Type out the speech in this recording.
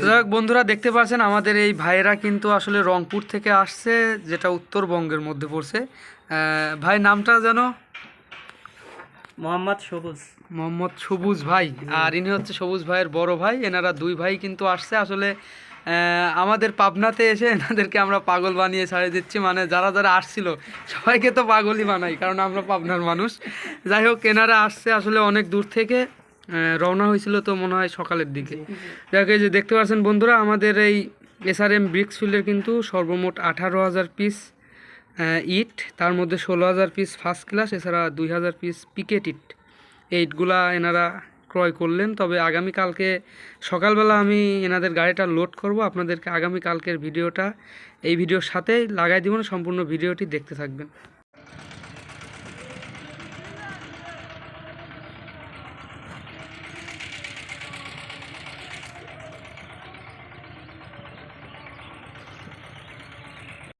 যাই হোক বন্ধুরা দেখতে পাচ্ছেন আমাদের এই ভাইয়েরা কিন্তু আসলে রংপুর থেকে আসছে যেটা উত্তরবঙ্গের মধ্যে পড়ছে। ভাই নামটা যেন? মোহাম্মদ সবুজ। মোহাম্মদ সবুজ ভাই। আর ইনি হচ্ছে সবুজ ভাইয়ের বড় ভাই এনারা দুই ভাই কিন্তু আসছে। আসলে আমাদের পাবনাতে এসে এনাদেরকে আমরা পাগল বানিয়ে ছাড়িয়ে দিচ্ছি মানে যারা যারা আসছিল সবাইকে তো পাগলই বানাই কারণ আমরা পাবনার মানুষ। যাই হোক এনারা আসছে আসলে অনেক দূর থেকে। রওনা হয়েছিল তো মনে হয় সকালের দিকে। যাক যে দেখতে পাচ্ছেন বন্ধুরা আমাদের এই এসআরএম ব্রিক্স ফিল্ডের কিন্তু সর্বমোট আঠারো হাজার পিস ইট তার মধ্যে ষোলো হাজার পিস ফার্স্ট ক্লাস এছাড়া দুই হাজার পিস পিকেট ইট। এই ইটগুলা এনারা ক্রয় করলেন। তবে আগামীকালকে সকালবেলা আমি এনাদের গাড়িটা লোড করব। আপনাদেরকে আগামীকালকের ভিডিওটা এই ভিডিওর সাথেই লাগাই দিব না সম্পূর্ণ ভিডিওটি দেখতে থাকবেন।